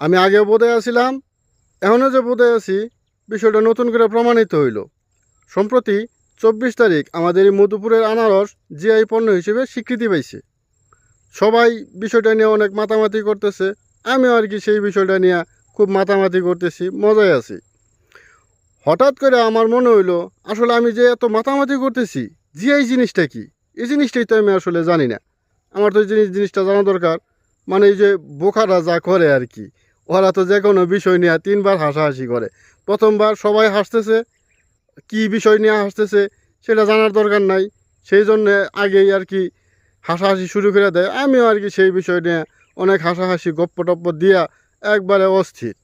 আমি আগে বোধে আছিলাম, এখনও যে বোধে আছি, বিষয়টা নতুন করে প্রমাণিত হইল। সম্প্রতি চব্বিশ তারিখ আমাদের এই মধুপুরের আনারস জিআই পণ্য হিসেবে স্বীকৃতি পাইছে। সবাই বিষয়টা নিয়ে অনেক মাতামাতি করতেছে, আমিও আর কি সেই বিষয়টা নিয়ে খুব মাতামাতি করতেছি, মজায় আছি। হঠাৎ করে আমার মনে হইল, আসলে আমি যে এত মাতামাতি করতেছি, জিআই জিনিসটা কি? এই জিনিসটাই তো আমি আসলে জানি না। আমার তো এই জিনিস জিনিসটা জানা দরকার। মানে এই যে বোকারা যা করে আর কি ওরা তো যে কোনো বিষয় নিয়ে তিনবার হাসাহাসি করে। প্রথমবার সবাই হাসতেছে, কি বিষয় নিয়ে হাসতেছে সেটা জানার দরকার নাই। সেই জন্যে আগেই আর কি হাসাহাসি শুরু করে দেয়। আমিও আর কি সেই বিষয় নিয়ে অনেক হাসাহাসি গপ্প টপ্প দিয়া একবারে অস্থির।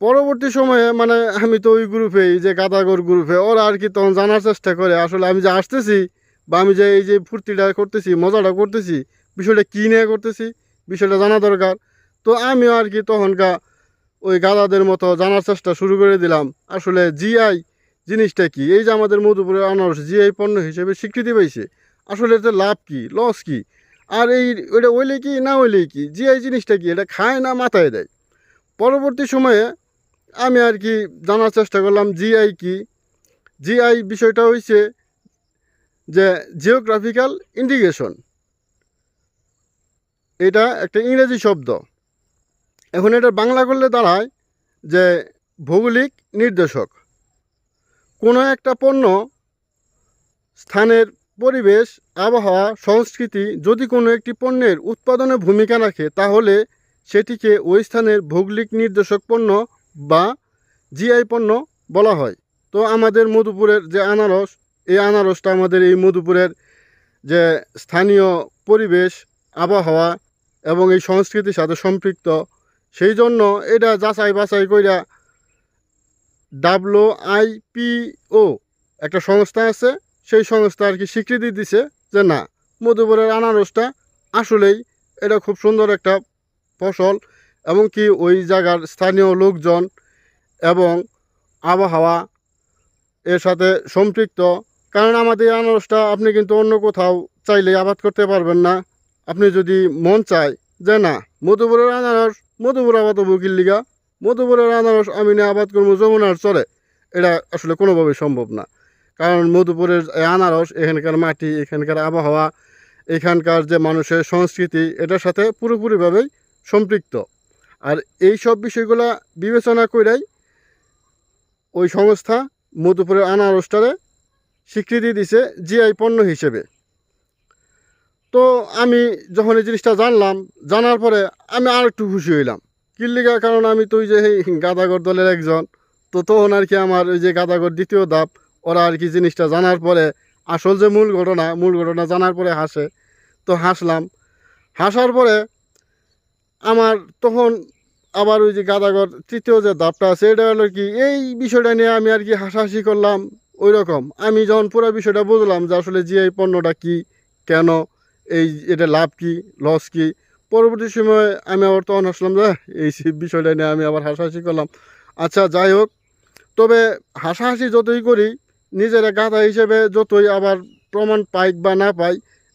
পরবর্তী সময়ে মানে আমি তো ওই গ্রুপেই যে গাদাগর গ্রুপে ওরা আর কি তখন জানার চেষ্টা করে, আসলে আমি যে আসতেছি বা আমি যে এই যে ফুর্তিটা করতেছি, মজাটা করতেছি, বিষয়টা কী নিয়ে করতেছি, বিষয়টা জানা দরকার। তো আমিও আর কি তখনকার ওই গাদাদের মতো জানার চেষ্টা শুরু করে দিলাম। আসলে জিআই জিনিসটা কি? এই যে আমাদের মধুপুরের আনারস জিআই পণ্য হিসেবে স্বীকৃতি পাইছে। আসলে এতে লাভ কি? লস কি? আর এই ওইটা ওইলে কি না ওইলে কি? জিআই জিনিসটা কি? এটা খায় না মাথায় দেয়? পরবর্তী সময়ে আমি আর কি জানার চেষ্টা করলাম জিআই কি? জিআই বিষয়টা হইছে যে জিওগ্রাফিক্যাল ইন্ডিকেশন এটা একটা ইংরেজি শব্দ। এখন এটা বাংলা করলে দাঁড়ায় যে ভৌগোলিক নির্দেশক। কোনো একটা পণ্য স্থানের পরিবেশ, আবহাওয়া, সংস্কৃতি যদি কোনো একটি পণ্যের উৎপাদনে ভূমিকা রাখে, তাহলে সেটিকে ওই স্থানের ভৌগোলিক নির্দেশক পণ্য বা জিআই পণ্য বলা হয়। তো আমাদের মধুপুরের যে আনারস, এই আনারসটা আমাদের এই মধুপুরের যে স্থানীয় পরিবেশ, আবহাওয়া এবং এই সংস্কৃতির সাথে সম্পৃক্ত সেই জন্য এটা যাচাই বাছাই কইরা ডাব্লু আইপিও একটা সংস্থা আছে, সেই সংস্থা আর কি স্বীকৃতি দিছে যে না, মধুপুরের আনারসটা আসলেই এটা খুব সুন্দর একটা ফসল এবং কি ওই জায়গার স্থানীয় লোকজন এবং আবহাওয়া এর সাথে সম্পৃক্ত। কারণ আমাদের আনারসটা আপনি কিন্তু অন্য কোথাও চাইলে আবাদ করতে পারবেন না। আপনি যদি মন চায় যে না মধুপুরের আনারস, মধুপুর আবাদ বকির লিগা মধুপুরের আনারস আমি না আবাদ করব যমুনার চলে এটা আসলে কোনোভাবেই সম্ভব না। কারণ মধুপুরের আনারস, এখানকার মাটি, এখানকার আবহাওয়া, এখানকার যে মানুষের সংস্কৃতি, এটার সাথে পুরোপুরিভাবেই সম্পৃক্ত। আর এই সব বিষয়গুলো বিবেচনা করেই ওই সংস্থা মধুপুরের আনারসটারে স্বীকৃতি দিছে জিআই পণ্য হিসেবে। তো আমি যখন এই জিনিসটা জানলাম, জানার পরে আমি আর একটু খুশি হইলাম। কিল্লিগা কারণ আমি তো ওই যে এই গাদাগর দলের একজন, তো তখন আর কি আমার ওই যে গাদাগর দ্বিতীয় ধাপ, ওরা আর কি জিনিসটা জানার পরে আসল যে মূল ঘটনা মূল ঘটনা জানার পরে হাসে। তো হাসলাম। হাসার পরে আমার তখন আবার ওই যে গাদাগর তৃতীয় যে ধাপটা আছে, এটা হলো কি, এই বিষয়টা নিয়ে আমি আর কি হাসাহাসি করলাম ওই রকম আমি যখন পুরো বিষয়টা বুঝলাম যে আসলে জিআই পণ্যটা কি, কেন এই এটা লাভ কি লস কি? পরবর্তী সময়ে আমি আবার তখন আসলাম যে এই বিষয়টা নিয়ে আমি আবার হাসাহাসি করলাম। আচ্ছা যাই হোক। তবে হাসাহাসি যতই করি, নিজের গাধা হিসেবে যতই আবার প্রমাণ পাই বা না পাই,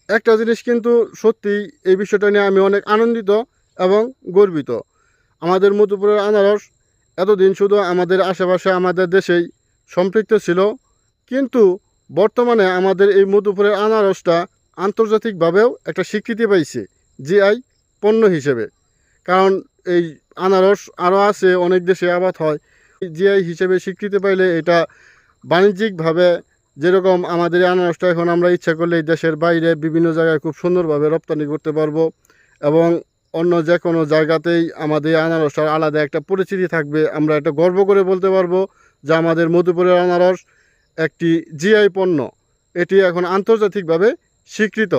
একটা জিনিস কিন্তু সত্যি এই বিষয়টা নিয়ে আমি অনেক আনন্দিত এবং গর্বিত। আমাদের মধুপুরের আনারস এতদিন শুধু আমাদের আশেপাশে, আমাদের দেশেই সম্পৃক্ত ছিল। কিন্তু বর্তমানে আমাদের এই মধুপুরের আনারসটা আন্তর্জাতিকভাবেও একটা স্বীকৃতি পাইছে জিআই পণ্য হিসেবে। কারণ এই আনারস আরও আছে, অনেক দেশে আবাদ হয়। জিআই হিসেবে স্বীকৃতি পাইলে এটা বাণিজ্যিকভাবে যেরকম আমাদের আনারসটা এখন আমরা ইচ্ছা করলে দেশের বাইরে বিভিন্ন জায়গায় খুব সুন্দরভাবে রপ্তানি করতে পারব এবং অন্য যে কোনো জায়গাতেই আমাদের আনারসটার আলাদা একটা পরিচিতি থাকবে, আমরা এটা গর্ব করে বলতে পারব যে আমাদের মধুপুরের আনারস একটি জিআই পণ্য। এটি এখন আন্তর্জাতিকভাবে স্বীকৃত